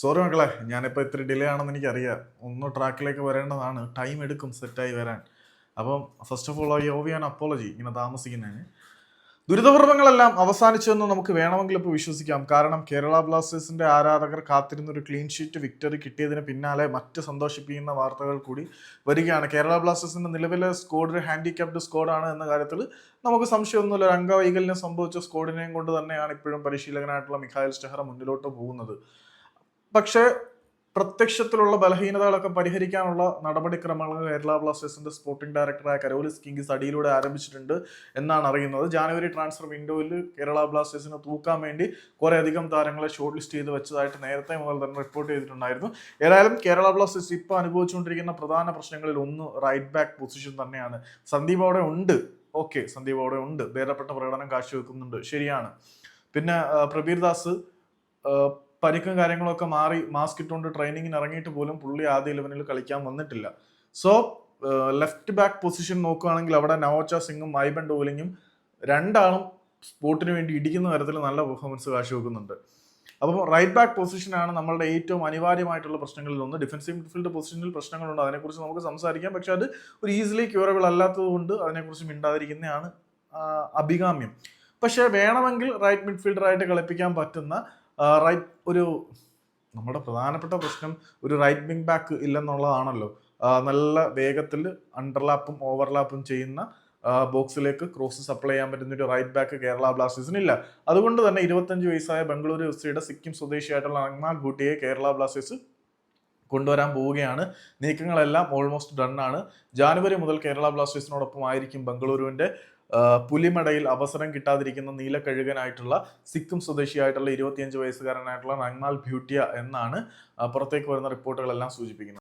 Sorry മക്കളെ ഞാനിപ്പോൾ ഇത്ര ഡിലേ ആണെന്ന് എനിക്കറിയാം. ഒന്ന് ട്രാക്കിലേക്ക് വരേണ്ടതാണ്. ടൈം എടുക്കും സെറ്റായി വരാൻ. അപ്പം first of all I owe ഞാൻ അപ്പോളജി ഇങ്ങനെ താമസിക്കുന്നതിന്. ദുരിതപർവങ്ങളെല്ലാം അവസാനിച്ചെന്ന് നമുക്ക് വേണമെങ്കിൽ ഇപ്പോൾ വിശ്വസിക്കാം. കാരണം കേരള ബ്ലാസ്റ്റേഴ്സിന്റെ ആരാധകർ കാത്തിരുന്ന ഒരു ക്ലീൻ ഷീറ്റ് വിക്ടറി കിട്ടിയതിന് പിന്നാലെ മറ്റ് സന്തോഷിപ്പിക്കുന്ന വാർത്തകൾ കൂടി വരികയാണ്. കേരള ബ്ലാസ്റ്റേഴ്സിന്റെ നിലവിലെ സ്കോഡ് ഒരു ഹാൻഡിക്യാപ്ഡ് സ്കോഡാണ് എന്ന കാര്യത്തിൽ നമുക്ക് സംശയമൊന്നുമില്ല. ഒരു അംഗവൈകല്യം സംഭവിച്ച സ്കോഡിനെയും കൊണ്ട് തന്നെയാണ് ഇപ്പോഴും പരിശീലകനായിട്ടുള്ള മിഖായൽ സ്റ്റെഹറ മുന്നിലോട്ട് പോകുന്നത്. പക്ഷേ പ്രത്യക്ഷത്തിലുള്ള ബലഹീനതകളൊക്കെ പരിഹരിക്കാനുള്ള നടപടിക്രമങ്ങൾ കേരള ബ്ലാസ്റ്റേഴ്സിന്റെ സ്പോർട്ടിംഗ് ഡയറക്ടറായ കരോലിസ് കിങ്കിസ് അടിയിലൂടെ ആരംഭിച്ചിട്ടുണ്ട് എന്നാണ് അറിയുന്നത്. ജാനുവരി ട്രാൻസ്ഫർ വിൻഡോയിൽ കേരള ബ്ലാസ്റ്റേഴ്സിനെ തൂക്കാൻ വേണ്ടി കുറെ അധികം താരങ്ങളെ ഷോർട്ട് ലിസ്റ്റ് ചെയ്ത് വെച്ചതായിട്ട് നേരത്തെ മുതൽ തന്നെ റിപ്പോർട്ട് ചെയ്തിട്ടുണ്ടായിരുന്നു. ഏതായാലും കേരള ബ്ലാസ്റ്റേഴ്സ് ഇപ്പോൾ അനുഭവിച്ചുകൊണ്ടിരിക്കുന്ന പ്രധാന പ്രശ്നങ്ങളിൽ ഒന്ന് റൈറ്റ് ബാക്ക് പൊസിഷൻ തന്നെയാണ്. സന്ദീപ് അവിടെ ഉണ്ട്. ഓക്കെ സന്ദീപ് അവിടെ ഉണ്ട്. ഭേദപ്പെട്ട പ്രകടനം കാഴ്ചവെക്കുന്നുണ്ട്. ശരിയാണ്. പിന്നെ പ്രബീർദാസ് പരിക്കും കാര്യങ്ങളൊക്കെ മാറി മാസ്ക് ഇട്ടുകൊണ്ട് ട്രെയിനിങ്ങിന് ഇറങ്ങിയിട്ട് പോലും പുള്ളി ആദ്യ ഇലവനിൽ കളിക്കാൻ വന്നിട്ടില്ല. സോ ലെഫ്റ്റ് ബാക്ക് പൊസിഷൻ നോക്കുകയാണെങ്കിൽ അവിടെ നവോച്ച സിംഗും മൈബൻ ഡോലിങ്ങും രണ്ടാളും സ്പോർട്ടിന് വേണ്ടി ഇടിക്കുന്ന തരത്തിൽ നല്ല പെർഫോമൻസ് കാഴ്ചവെക്കുന്നുണ്ട് അപ്പം റൈറ്റ് ബാക്ക് പൊസിഷനാണ് നമ്മളുടെ ഏറ്റവും അനിവാര്യമായിട്ടുള്ള പ്രശ്നങ്ങളിൽ ഒന്ന്. ഡിഫൻസീവ് മിഡ്ഫീൽഡ് പൊസിഷനിൽ പ്രശ്നങ്ങളുണ്ട്. അതിനെക്കുറിച്ച് നമുക്ക് സംസാരിക്കാം. പക്ഷെ അത് ഒരു ഈസിലി ക്യൂറബിൾ അല്ലാത്തത് കൊണ്ട് അതിനെക്കുറിച്ച് മിണ്ടാതിരിക്കുന്നതാണ് അഭികാമ്യം. പക്ഷേ വേണമെങ്കിൽ റൈറ്റ് മിഡ്ഫീൽഡറായിട്ട് കളിപ്പിക്കാൻ പറ്റുന്ന റൈറ്റ് ഒരു നമ്മുടെ പ്രധാനപ്പെട്ട പ്രശ്നം ഒരു റൈറ്റ് വിങ് ബാക്ക് ഇല്ലെന്നുള്ളതാണല്ലോ. നല്ല വേഗത്തിൽ അണ്ടർലാപ്പും ഓവർലാപ്പും ചെയ്യുന്ന ബോക്സിലേക്ക് ക്രോസ് സപ്ലൈ ചെയ്യാൻ പറ്റുന്ന ഒരു റൈറ്റ് ബാക്ക് കേരള ബ്ലാസ്റ്റേഴ്സിന് ഇല്ല. അതുകൊണ്ട് തന്നെ ഇരുപത്തഞ്ച് വയസ്സായ ബംഗളൂരു എഫ് സിയുടെ സിക്കിം സ്വദേശിയായിട്ടുള്ള അങ്മാൽ ഭൂട്ടിയെ കേരള ബ്ലാസ്റ്റേഴ്സ് കൊണ്ടുവരാൻ പോവുകയാണ്. നീക്കങ്ങളെല്ലാം ഓൾമോസ്റ്റ് ഡൺ ആണ്. ജാനുവരി മുതൽ കേരള ബ്ലാസ്റ്റേഴ്സിനോടൊപ്പം ആയിരിക്കും ബംഗളൂരുവിന്റെ പുലിമടയിൽ അവസരം കിട്ടാതിരിക്കുന്ന നീലക്കഴുകനായിട്ടുള്ള സിക്കിം സ്വദേശിയായിട്ടുള്ള ഇരുപത്തിയഞ്ച് വയസ്സുകാരനായിട്ടുള്ള നങ്മാൽ ഭ്യൂട്ടിയ എന്നാണ് പുറത്തേക്ക് വരുന്ന റിപ്പോർട്ടുകളെല്ലാം സൂചിപ്പിക്കുന്നത്.